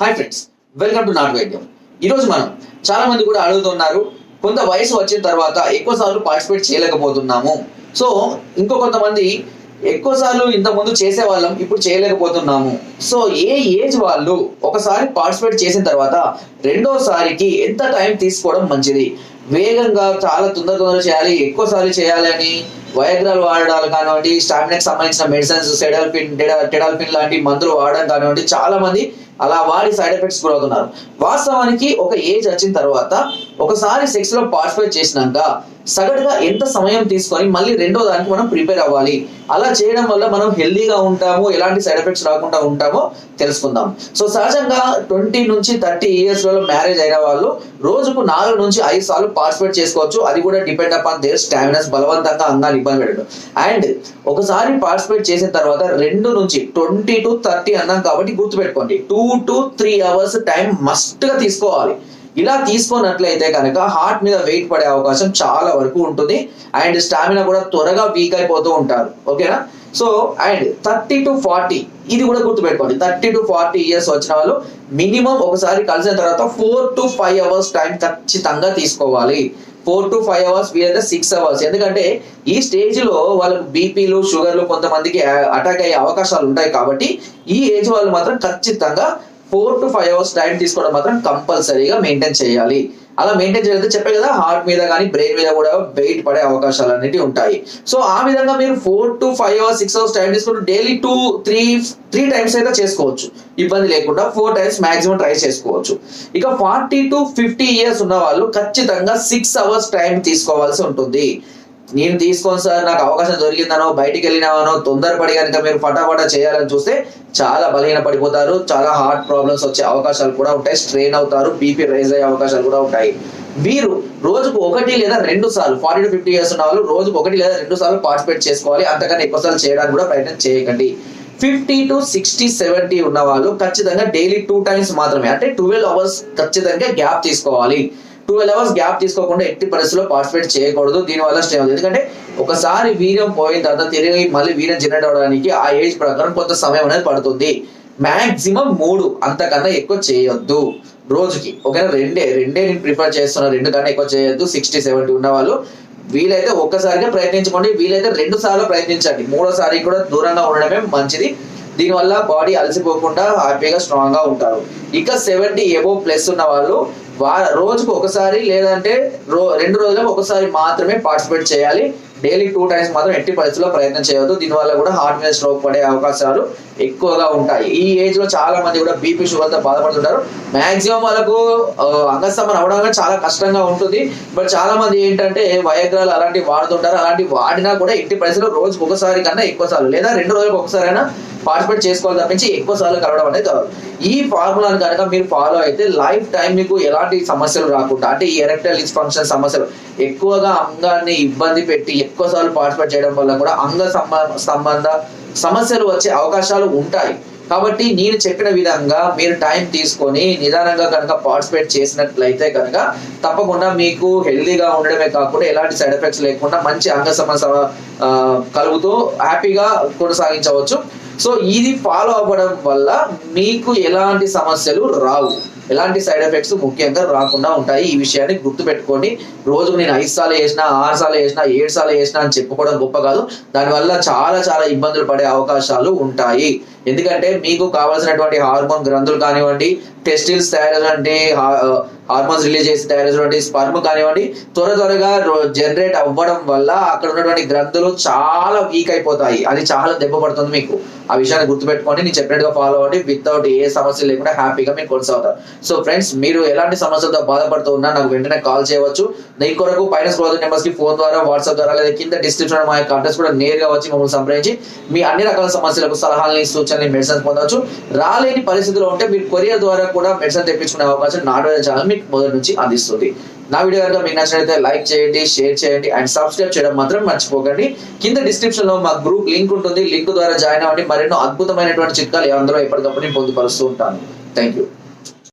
Hi friends welcome to నాట్ వైద్యం ఈరోజు మనం చాలా మంది కూడా అడుగుతున్నారు కొంత వయసు వచ్చిన తర్వాత ఎక్కువ సార్లు పార్టిసిపేట్ చేయలేకపోతున్నాము. సో ఇంకో కొంతమంది ఎక్కువ సార్లు ఇంతకుముందు చేసేవాళ్ళం ఇప్పుడు చేయలేకపోతున్నాము. సో ఏ ఏజ్ వాళ్ళు ఒకసారి పార్టిసిపేట్ చేసిన తర్వాత రెండోసారికి ఎంత టైం తీసుకోవడం మంచిది? వేగంగా చాలా తొందర తొందర చేయాలి ఎక్కువ సార్లు వయగ్రాలు వాడడాలు కానివ్వండి స్టామినాకి సంబంధించిన మెడిసిన్స్ సెడాల్పిన్ టెడాల్పిన్ లాంటి మందులు వాడడం కానివ్వండి చాలా మంది అలా వాడి సైడ్ ఎఫెక్ట్స్ గురవుతున్నారు. వాస్తవానికి ఒక ఏజ్ వచ్చిన తర్వాత ఒకసారి సెక్స్లో పార్టిసిపేట్ చేసినాక సగటుగా ఎంత సమయం తీసుకొని మళ్ళీ రెండో దానికి మనం ప్రిపేర్ అవ్వాలి. అలా చేయడం వల్ల మనం హెల్దీగా ఉంటాము ఎలాంటి సైడ్ ఎఫెక్ట్స్ రాకుండా ఉంటామో తెలుసుకుందాం. సో సహజంగా ట్వంటీ నుంచి థర్టీ ఇయర్స్లో మ్యారేజ్ అయిన వాళ్ళు రోజుకు నాలుగు నుంచి ఐదు సార్లు పార్టిసిపేట్ చేసుకోవచ్చు. అది కూడా డిపెండ్ అపాన్ దేర్ స్టామినస్ బలవంతంగా అంగాన్ని ఇబ్బంది పెట్టడం. అండ్ ఒకసారి పార్టిసిపేట్ చేసిన తర్వాత రెండు నుంచి ట్వంటీ టు థర్టీ అన్నాం కాబట్టి గుర్తుపెట్టుకోండి. Two to three hours time మస్ట్గా తీసుకోవాలి. ఇలా తీసుకున్నట్లయితే కనుక హార్ట్ మీద వెయిట్ పడే అవకాశం చాలా వరకు ఉంటుంది. అండ్ స్టామినా కూడా త్వరగా వీక్ అయిపోతూ ఉంటారు. ఓకేనా so and thirty to forty ఇది కూడా గుర్తుపెట్టుకోండి. థర్టీ టు ఫార్టీ ఇయర్స్ వచ్చిన వాళ్ళు మినిమం ఒకసారి కలిసిన తర్వాత four to five hours time ఖచ్చితంగా తీసుకోవాలి. ఫోర్ టు ఫైవ్ అవర్స్ వీలైతే సిక్స్ అవర్స్ ఎందుకంటే ఈ స్టేజ్లో వాళ్ళకు బీపీలు షుగర్లు కొంతమందికి uh, అటాక్ అయ్యే అవకాశాలు ఉంటాయి కాబట్టి ఈ ఏజ్ వాళ్ళు మాత్రం ఖచ్చితంగా four to five hours diet తీసుకోవడం మాత్రం కంపల్సరీగా మెయింటైన్ చేయాలి. అలా మెయింటైన్ చేస్తే చెప్పే కదా హార్ట్ మీద కానీ బ్రెయిన్ మీద కూడా వెయిట్ పడే అవకాశాలు అనేవి ఉంటాయి. సో ఆ విధంగా మీరు four to five hours six hours time తీసుకుంటూ daily two three three times అయితే చేసుకోవచ్చు. ఇబ్బంది లేకుండా ఫోర్ టైమ్స్ మాక్సిమం ట్రై చేసుకోవచ్చు. ఇక ఫార్టీ టు ఫిఫ్టీ ఇయర్స్ ఉన్న వాళ్ళు ఖచ్చితంగా సిక్స్ అవర్స్ టైం తీసుకోవాల్సి ఉంటుంది. నేను తీసుకోను సార్ నాకు అవకాశం దొరికిందనో బయటికి వెళ్ళినావనో తొందరపడి కనుక మీరు ఫటాఫటా చేయాలని చూస్తే చాలా బలహీన పడిపోతారు. చాలా హార్ట్ ప్రాబ్లమ్స్ వచ్చే అవకాశాలు కూడా ఉంటాయి. స్ట్రెయిన్ అవుతారు. బీపీ రైజ్ అయ్యే అవకాశాలు కూడా ఉంటాయి. వీరు రోజుకు ఒకటి లేదా రెండు సార్లు ఫార్టీ టు ఫిఫ్టీ ఇయర్స్ ఉన్న వాళ్ళు రోజుకు ఒకటి లేదా రెండు సార్లు పార్టిసిపేట్ చేసుకోవాలి. అంతకన్నా ఎక్కువ సార్లు చేయడానికి కూడా ప్రయత్నం చేయకండి. ఫిఫ్టీ టు సిక్స్టీ సెవెంటీ ఉన్న వాళ్ళు ఖచ్చితంగా డైలీ టూ టైమ్స్ మాత్రమే అంటే ట్వెల్వ్ అవర్స్ ఖచ్చితంగా గ్యాప్ తీసుకోవాలి. ట్వెల్వ్ అవర్స్ గ్యాప్ తీసుకోకుండా ఎట్టి పరిస్థితుల్లో పార్టిసిపేట్ చేయకూడదు. దీనివల్ల స్టే అవుతుంది. ఎందుకంటే ఒకసారి వీర్యం పోయిన తర్వాత తిరిగి మళ్ళీ వీర్యం జనరేట్ అవడానికి ఆ ఏజ్ ప్రకారం కొంత సమయం అనేది పడుతుంది. మాక్సిమం మూడు అంతకన్నా ఎక్కువ చేయొద్దు. రోజుకి. ఒకవేళ రెండే రెండే నేను ప్రిఫర్ చేస్తున్నా రెండు కన్నా ఎక్కువ చేయొద్దు. సిక్స్టీ సెవెంటీ ఉన్న వాళ్ళు వీలైతే ఒక్కసారిగా ప్రయత్నించుకోండి. వీలైతే రెండు సార్లు ప్రయత్నించండి. మూడోసారి కూడా దూరంగా ఉండడమే మంచిది. దీనివల్ల బాడీ అలసిపోకుండా హ్యాపీగా స్ట్రాంగ్గా ఉంటారు. ఇక సెవెంటీ ఎబో ప్లస్ ఉన్న వాళ్ళు వార రోజుకు ఒకసారి లేదంటే రో రెండు రోజులకు ఒకసారి మాత్రమే పార్టిసిపేట్ చేయాలి. డైలీ టూ టైమ్స్ మాత్రం ఎట్టి పరిస్థితుల్లో ప్రయత్నం చేయవద్దు దీనివల్ల కూడా హార్ట్ మీద స్ట్రోక్ పడే అవకాశాలు ఎక్కువగా ఉంటాయి. ఈ ఏజ్లో చాలా మంది కూడా బీపీ షుగర్తో బాధపడుతుంటారు. మాక్సిమం వాళ్ళకు ఆ, అవడం చాలా కష్టంగా ఉంటుంది. బట్ చాలా మంది ఏంటంటే వయగ్రాలు అలాంటివి వాడుతుంటారు. అలాంటివి వాడినా కూడా ఎట్టి పరిస్థితుల్లో రోజుకు ఒకసారి కన్నా ఎక్కువ సార్లు లేదా రెండు రోజులకు ఒకసారి అయినా పార్టిసిపేట్ చేసుకోవాలి తప్పించి ఎక్కువ సార్లు కలవడం అనేది కాదు. ఈ ఫార్ములాని కనుక మీరు ఫాలో అయితే లైఫ్ టైం మీకు ఎలాంటి సమస్యలు రాకుండా అంటే ఈ ఎరెక్టైల్ ఫంక్షన్ సమస్యలు ఎక్కువగా అంగాన్ని ఇబ్బంది పెట్టి ఎక్కువ సార్లు పార్టిసిపేట్ చేయడం వల్ల కూడా అంగ సంబంధ సమస్యలు వచ్చే అవకాశాలు ఉంటాయి. కాబట్టి నేను చెప్పిన విధంగా మీరు టైం తీసుకొని నిదానంగా కనుక పార్టిసిపేట్ చేసినట్లయితే కనుక తప్పకుండా మీకు హెల్దీగా ఉండడమే కాకుండా ఎలాంటి సైడ్ ఎఫెక్ట్స్ లేకుండా మంచి అంగ సమస్య కలుగుతూ హ్యాపీగా కొనసాగించవచ్చు. సో ఇది ఫాలో అవ్వడం వల్ల మీకు ఎలాంటి సమస్యలు రావు. ఎలాంటి సైడ్ ఎఫెక్ట్స్ ముఖ్యంగా రాకుండా ఉంటాయి. ఈ విషయాన్ని గుర్తుపెట్టుకోండి. రోజు నేను ఐదు సార్లు చేసిన ఆరు సార్లు చేసిన ఏడు సార్లు చేసిన అని చెప్పుకోవడం గొప్ప కాదు. దానివల్ల చాలా చాలా ఇబ్బందులు పడే అవకాశాలు ఉంటాయి. ఎందుకంటే మీకు కావాల్సినటువంటి హార్మోన్ గ్రంథులు కానివ్వండి టెస్టిల్స్ తయారైనటువంటి హార్మోన్స్ రిలీజ్ చేసి తయారైనటువంటి స్పర్మ్ కానివ్వండి త్వర త్వరగా జనరేట్ అవ్వడం వల్ల అక్కడ ఉన్నటువంటి గ్రంథులు చాలా వీక్ అయిపోతాయి. అది చాలా దెబ్బ పడుతుంది మీకు. ఆ విషయాన్ని గుర్తుపెట్టుకోండి. నేను చెప్పినట్టుగా ఫాలో అవ్వండి. వితౌట్ ఏ సమస్య లేకుండా హ్యాపీగా మీరు కొనసాగుతారు. సో ఫ్రెండ్స్ మీరు ఎలాంటి సమస్యలతో బాధపడుతూ ఉన్నా నాకు వెంటనే కాల్ చేయవచ్చు. దీని కొరకు పైన స్క్రోల్ నెంబర్స్కి ఫోన్ ద్వారా వాట్సాప్ ద్వారా లేదా కింద డిస్క్రిప్షన్ మా యొక్క అడ్రస్ కూడా నేరుగా వచ్చి మమ్మల్ని సంప్రదించి మీ అన్ని రకాల సమస్యలకు సలహాలని సూచనలు మెడిసిన్స్ పొందవచ్చు. రాలేని పరిస్థితిలో ఉంటే మీరు కొరియర్ ద్వారా కూడా మెడిసిన్ తెప్పించుకునే అవకాశం నాట్ ఛానల్ మీకు మొదటి నుంచి అందిస్తుంది. నా వీడియో కనుక మీకు నచ్చినట్లయితే లైక్ చేయండి షేర్ చేయండి అండ్ సబ్స్క్రైబ్ చేయడం మాత్రం మర్చిపోకండి. కింద డిస్క్రిప్షన్లో మా గ్రూప్ లింక్ ఉంటుంది. లింక్ ద్వారా జాయిన్ అవ్వండి. మరెన్నో అద్భుతమైనటువంటి చిట్కాలు అందులో ఎప్పటికప్పుడు నేను పొందుపరుస్తూ ఉంటాను. Thank you